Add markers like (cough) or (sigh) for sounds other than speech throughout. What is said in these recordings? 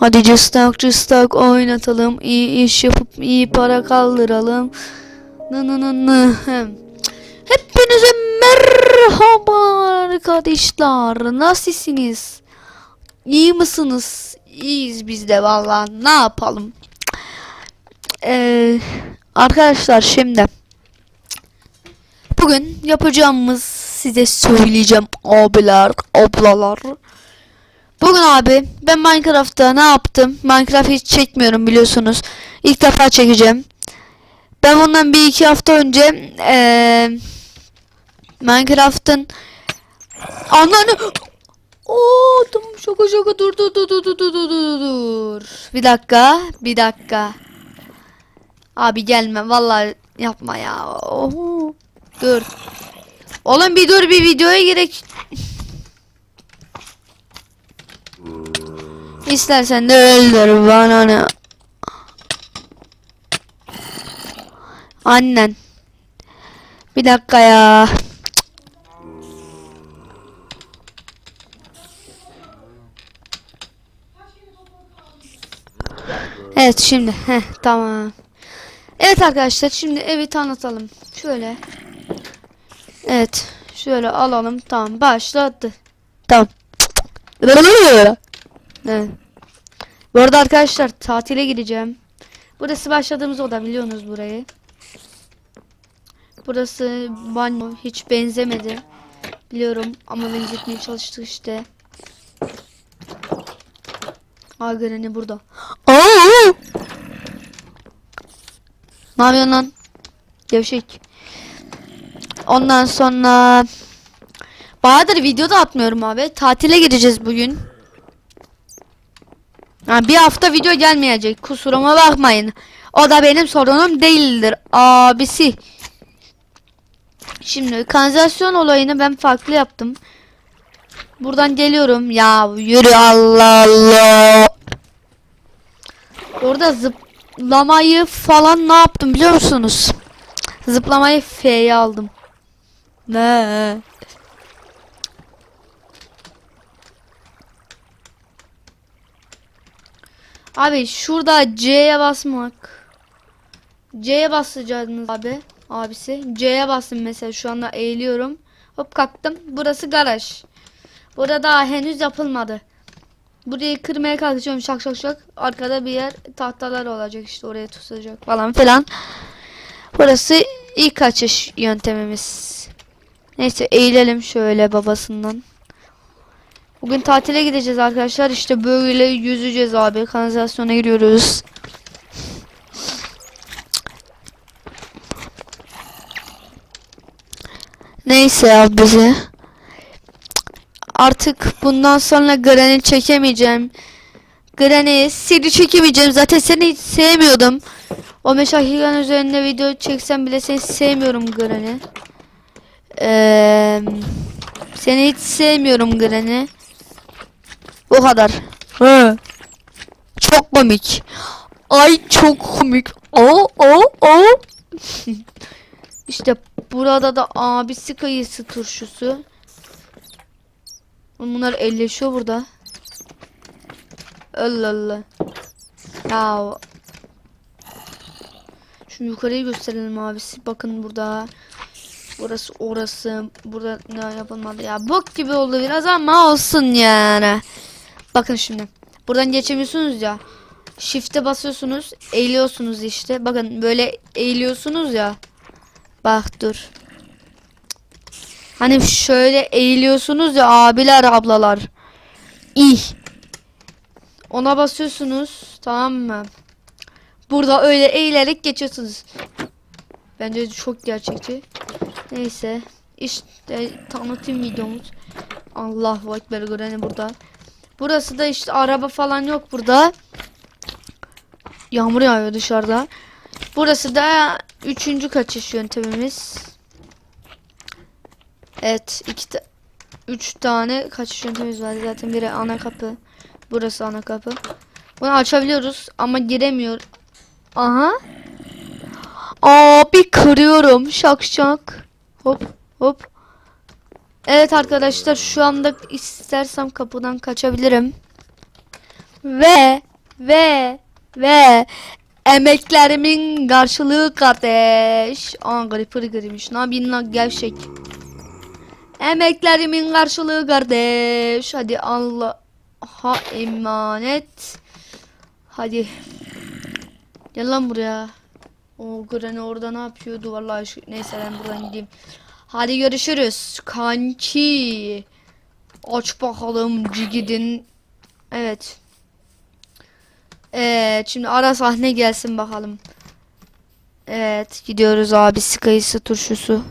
Hadi cıstak cıstak oynatalım. İyi iş yapıp iyi para kaldıralım. Nı nı nı nı. Hepinize merhaba arkadaşlar. Nasılsınız? İyi misiniz? İyiyiz biz de valla. Ne yapalım? Ee, arkadaşlar şimdi bugün yapacağımız size söyleyeceğim abiler, ablalar. Bugün abi ben Minecraft'ta ne yaptım? Minecraft hiç çekmiyorum biliyorsunuz. İlk defa çekeceğim. Ben bundan bir iki hafta önce eee Minecraft'ın ananı (gasps) Oo tamam şaka dur dur dur dur dur dur dur dur dur. Bir dakika bir dakika. Abi gelme vallahi yapma ya. Oho. Dur. Oğlum bir dur bir videoya gerek. İstersen de öldür bana ne. Annen. Bir dakika ya. Evet şimdi heh, tamam. Evet arkadaşlar şimdi evi tanıtalım. Şöyle. Evet. Şöyle alalım. Tamam başladı. Tamam. Evet. Bu arada arkadaşlar tatile gideceğim. Burası başladığımız oda biliyorsunuz burayı. Burası banyo hiç benzemedi. Biliyorum ama benzetmeye çalıştık işte. Aa Granny burada. Aa! Ne yapıyorsun lan? Gevşek. Ondan sonra Bayağıdır video da atmıyorum abi. Tatile gideceğiz bugün. Ha, bir hafta video gelmeyecek. Kusuruma bakmayın. O da benim sorunum değildir. Abisi. Şimdi kanalizasyon olayını ben farklı yaptım. Buradan geliyorum. Ya yürü Allah Allah. Orada zıplamayı falan ne yaptım biliyor musunuz? Zıplamayı F'ye aldım. Ne? Abi şurada C'ye basmak. C'ye basacaksınız abi. Abisi. C'ye bastım mesela şu anda eğiliyorum. Hop kalktım. Burası garaj. Burada daha henüz yapılmadı. Burayı kırmaya kalkacağım şak şak şak. Arkada bir yer tahtalar olacak işte oraya tutacak falan filan. Burası ilk açış yöntemimiz. Neyse eğilelim şöyle babasından. Bugün tatile gideceğiz arkadaşlar. İşte böyle yüzeceğiz abi. Kanalizasyona giriyoruz. Neyse abi. Artık bundan sonra Granny çekemeyeceğim. Granny seni çekemeyeceğim. Zaten seni hiç sevmiyordum. O meşahigan üzerinde video çeksem bile seni sevmiyorum Granny. Eee... Seni hiç sevmiyorum Granny. Bu kadar. Hı. Çok komik. Ay çok komik. O o o. işte burada da abisi kayısı turşusu. Bunlar elleşiyor burada. Allah Allah. Ya. Şimdi yukarıyı gösterelim abisi. Bakın burada. Burası orası. Burada ne yapılmadı ya. Bok gibi oldu biraz ama olsun yani. Bakın şimdi. Buradan geçemiyorsunuz ya. Shift'e basıyorsunuz. Eğiliyorsunuz işte. Bakın böyle eğiliyorsunuz ya. Bak dur. Hani şöyle eğiliyorsunuz ya abiler ablalar. İh. Ona basıyorsunuz. Tamam mı? Burada öyle eğilerek geçiyorsunuz. Bence çok gerçekçi. Neyse. İşte tanıtım videomuz. Allahu Ekber Granny burada. Burası da işte araba falan yok burada. Yağmur yağıyor dışarıda. Burası da üçüncü kaçış yöntemimiz. Evet iki ta üç tane kaçış yöntemimiz var zaten biri ana kapı. Burası ana kapı. Bunu açabiliyoruz ama giremiyor. Aha. Abi kırıyorum şak şak. Hop hop. Evet arkadaşlar şu anda istersem kapıdan kaçabilirim. Ve ve ve emeklerimin karşılığı kardeş. Aa gripper girmiş. Ne yapayım lan gevşek. Emeklerimin karşılığı kardeş. Hadi Allah'a emanet. Hadi. Gel lan buraya. O Granny orada ne yapıyor? Duvarla ışık. Neyse ben buradan gideyim. Hadi görüşürüz. Kanki. Aç bakalım cigidin. Evet. Evet şimdi ara sahne gelsin bakalım. Evet gidiyoruz abi kayısı turşusu.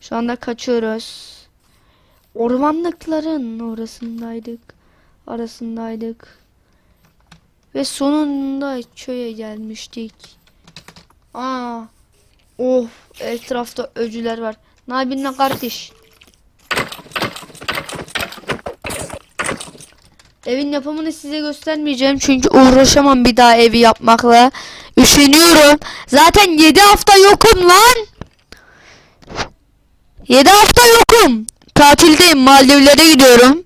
Şu anda kaçıyoruz. Ormanlıkların orasındaydık. Arasındaydık. Ve sonunda köye gelmiştik. Aa. Oh etrafta öcüler var. Ne yapayım lan kardeş? Evin yapımını size göstermeyeceğim çünkü uğraşamam bir daha evi yapmakla. Üşeniyorum. Zaten 7 hafta yokum lan. 7 hafta yokum. Tatildeyim. Maldivlere gidiyorum.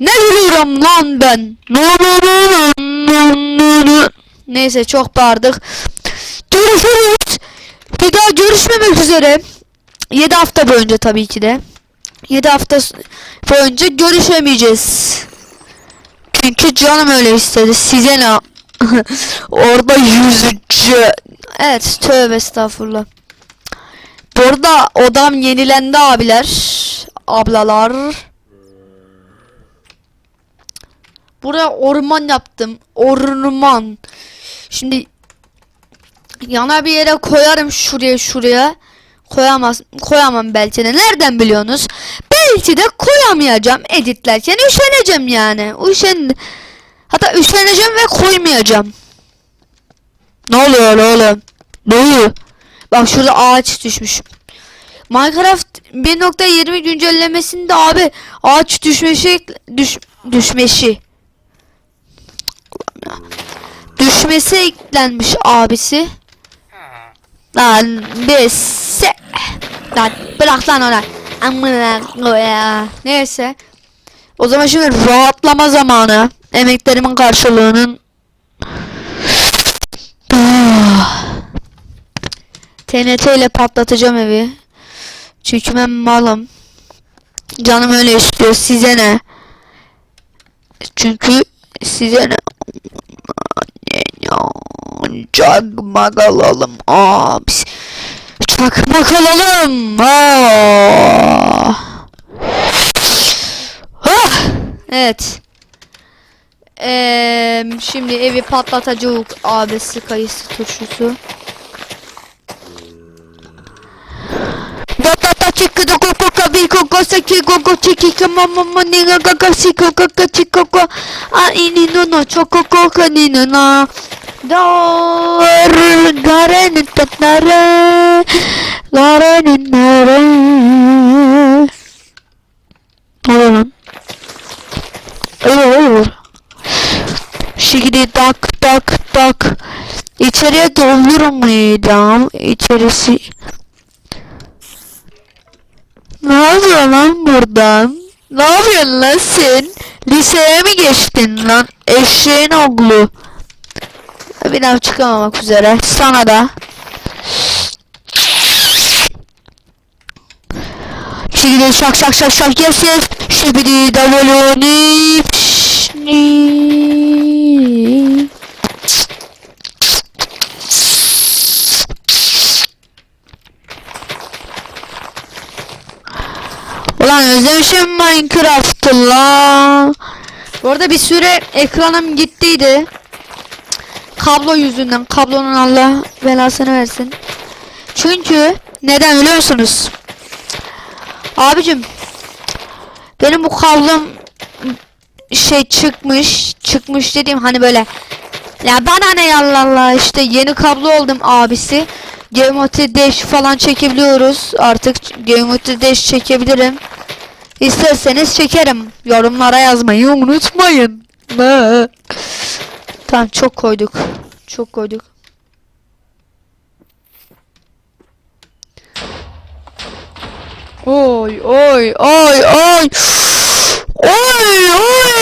Ne gülüyorum lan ben? Neyse çok bağırdık. Görüşürüz. Bir daha görüşmemek üzere. 7 hafta boyunca tabii ki de. 7 hafta boyunca görüşemeyeceğiz. Çünkü canım öyle istedi. Size ne? (laughs) Orada yüzücü. Evet tövbe estağfurullah. Burada odam yenilendi abiler. Ablalar. Buraya orman yaptım. Orman. Şimdi yana bir yere koyarım şuraya şuraya. Koyamaz, koyamam belki de. Nereden biliyorsunuz? Belki de koyamayacağım editlerken üşeneceğim yani. Üşen Hatta üşeneceğim ve koymayacağım. Ne oluyor oğlum? Ne oluyor? Bak şurada ağaç düşmüş. Minecraft 1.20 güncellemesinde abi ağaç düşmesi düş, düşmesi düşmesi eklenmiş abisi. Lan bese. Lan bırak lan ona. Amına koya. Neyse. O zaman şimdi rahatlama zamanı. Emeklerimin karşılığının. TNT ile patlatacağım evi. Çünkü ben malım. Canım öyle istiyor. Size ne? Çünkü size ne? Çakmak alalım. Aa, biz çakmak alalım. Aa. Ah, evet. Eee şimdi evi patlatacağız abisi kayısı turşusu. Batata do coco cabi coco seki coco chiki kama mama ninga kaka si coco kachi coco a ini no no choco coco ni no na dar gare ni tatare gare ni nare Oluyor lan. Oluyor oluyor. Şimdi tak tak tak. İçeriye doldurmayacağım. İçerisi ne yapıyorsun lan buradan? Ne yapıyorsun lan sen? Liseye mi geçtin lan? Eşeğin oğlu. Bir daha çıkamamak üzere. Sana da. Şimdi şak şak şak şak yesin. Şimdi davuluni. Pişni. Ulan özlemişim Minecraft'ı lan. Bu arada bir süre ekranım gittiydi. Kablo yüzünden. Kablonun Allah belasını versin. Çünkü neden biliyor musunuz? Abicim benim bu kablom şey çıkmış. Çıkmış dediğim hani böyle ya bana ne ya Allah Allah işte yeni kablo oldum abisi. Geometry Dash falan çekebiliyoruz. Artık Geometry Dash çekebilirim. İsterseniz çekerim. Yorumlara yazmayı unutmayın. Tamam çok koyduk. Çok koyduk. Oy oy oy oy. Oy oy.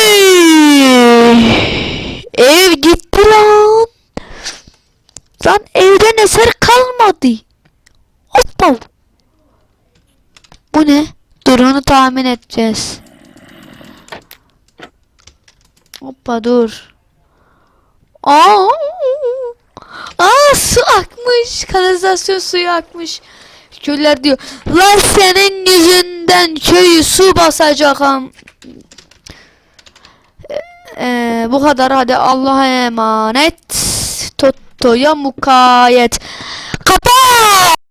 Ev gitti lan. Lan evden eser kalmadı. Hoppa. Bu ne? Dur onu tahmin edeceğiz. Hoppa dur. Aa su akmış. Kanalizasyon suyu akmış. Köylüler diyor. Lan senin yüzünden köyü su basacak am. Ee, bu kadar hadi Allah'a emanet. Totto'ya mukayyet. Kapat!